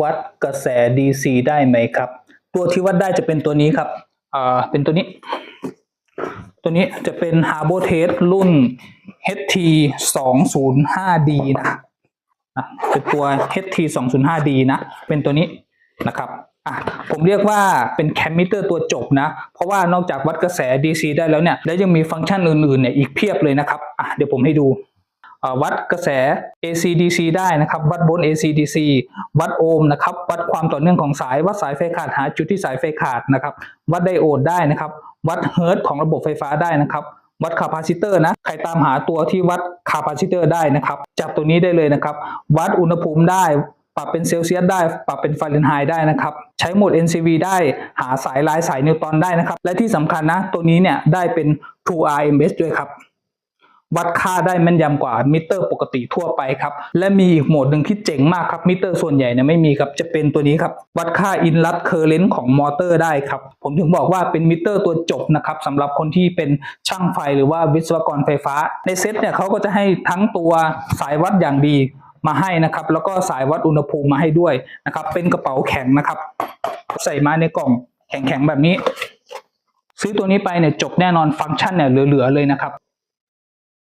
วัดกระแส DC ได้ไหมครับ ตัวที่วัดได้จะเป็นตัวนี้ครับอ่าเป็นตัวนี้ ตัวนี้จะเป็น h a r b o r t e s t รุ่น HT 205D นะนะเป็นตัว HT 205D นะ เป็นตัวนี้นะครับอะผมเรียกว่าเป็นแคมมิเตอร์ตัวจบนะ เพราะว่านอกจากวัดกระแส DC ได้แล้วเนี่ย แล้วยังมีฟังก์ชันอื่นๆเนี่ยอีกเพียบเลยนะครับอะเดี๋ยวผมให้ดู วัดกระแส AC/DC ได้นะครับ วัดโวลต์ AC/DC วัดโอห์มนะครับ วัดความต่อเนื่องของสาย วัดสายไฟขาดหาจุดที่สายไฟขาดนะครับ วัดไดโอดได้นะครับ วัดเฮิร์ตของระบบไฟฟ้าได้นะครับวัดคาปาซิเตอร์นะ ใครตามหาตัวที่วัดคาปาซิเตอร์ได้นะครับ จับตัวนี้ได้เลยนะครับ วัดอุณหภูมิได้ ปรับเป็นเซลเซียสได้ ปรับเป็นฟาเรนไฮต์ได้นะครับ ใช้โหมด NCV ได้หาสายลายสายนิวตันได้นะครับ และที่สำคัญนะ ตัวนี้เนี่ยได้เป็น True RMS ด้วยครับ วัดค่าได้แม่นยำกว่ามิเตอร์ปกติทั่วไปครับ และมีอีกโหมดหนึ่งที่เจ๋งมากครับมิเตอร์ส่วนใหญ่เนี่ยไม่มีครับจะเป็นตัวนี้ครับ วัดค่าอินลัตเคอร์เรนต์ของมอเตอร์ได้ครับ ผมถึงบอกว่าเป็นมิเตอร์ตัวจบนะครับสำหรับคนที่เป็นช่างไฟหรือว่าวิศวกรไฟฟ้า ในเซ็ตเนี่ยเขาก็จะให้ทั้งตัวสายวัดอย่างดีมาให้นะครับ แล้วก็สายวัดอุณหภูมิมาให้ด้วยนะครับ เป็นกระเป๋าแข็งนะครับ ใส่มาในกล่องแข็งๆแบบนี้ ซื้อตัวนี้ไปเนี่ยจบแน่นอนฟังก์ชันเนี่ยเหลือๆเลยนะครับ